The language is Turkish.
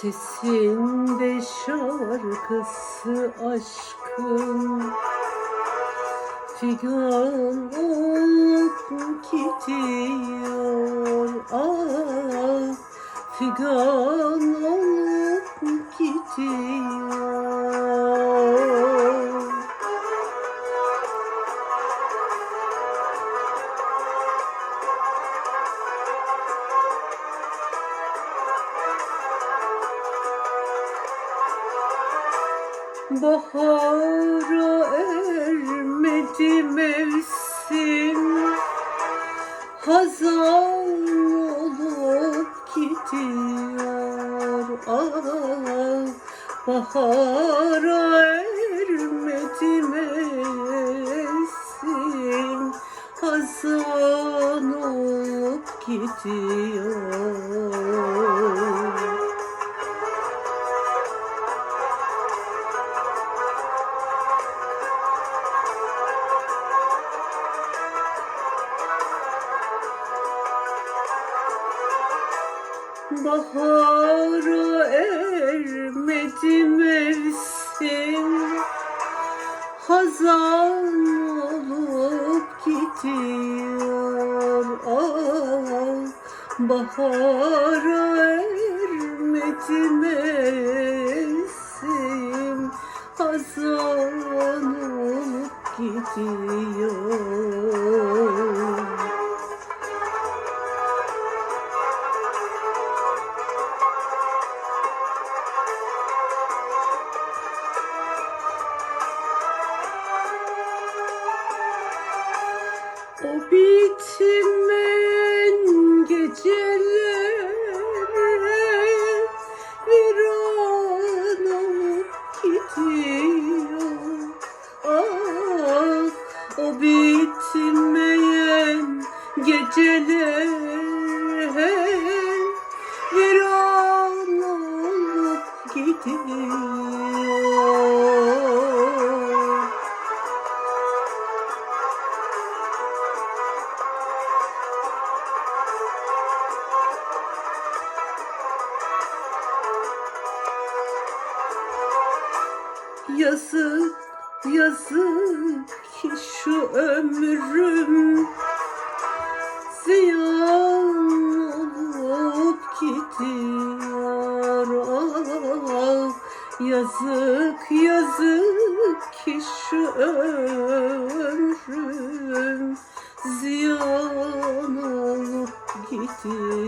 Sesinde şarkısı aşkın. Figan olup gidiyor. Ah Figan Bahara ermedi mevsim. Hazan olup gidiyor. Ah Bahara ermedi mevsim. Hazan olup gidiyor Bahara ermedi mevsim Hazan olup gidiyor ah Bahara ermedi mevsim Hazan olup gidiyor O bitmeyen gecelere viran olup gidiyor. Ah o bitmeyen gecelere viran olup gidiyor Yazık, yazık ki şu ömrüm ziyan olup gidiyor. Ah, yazık, yazık ki şu ömrüm ziyan olup gidiyor.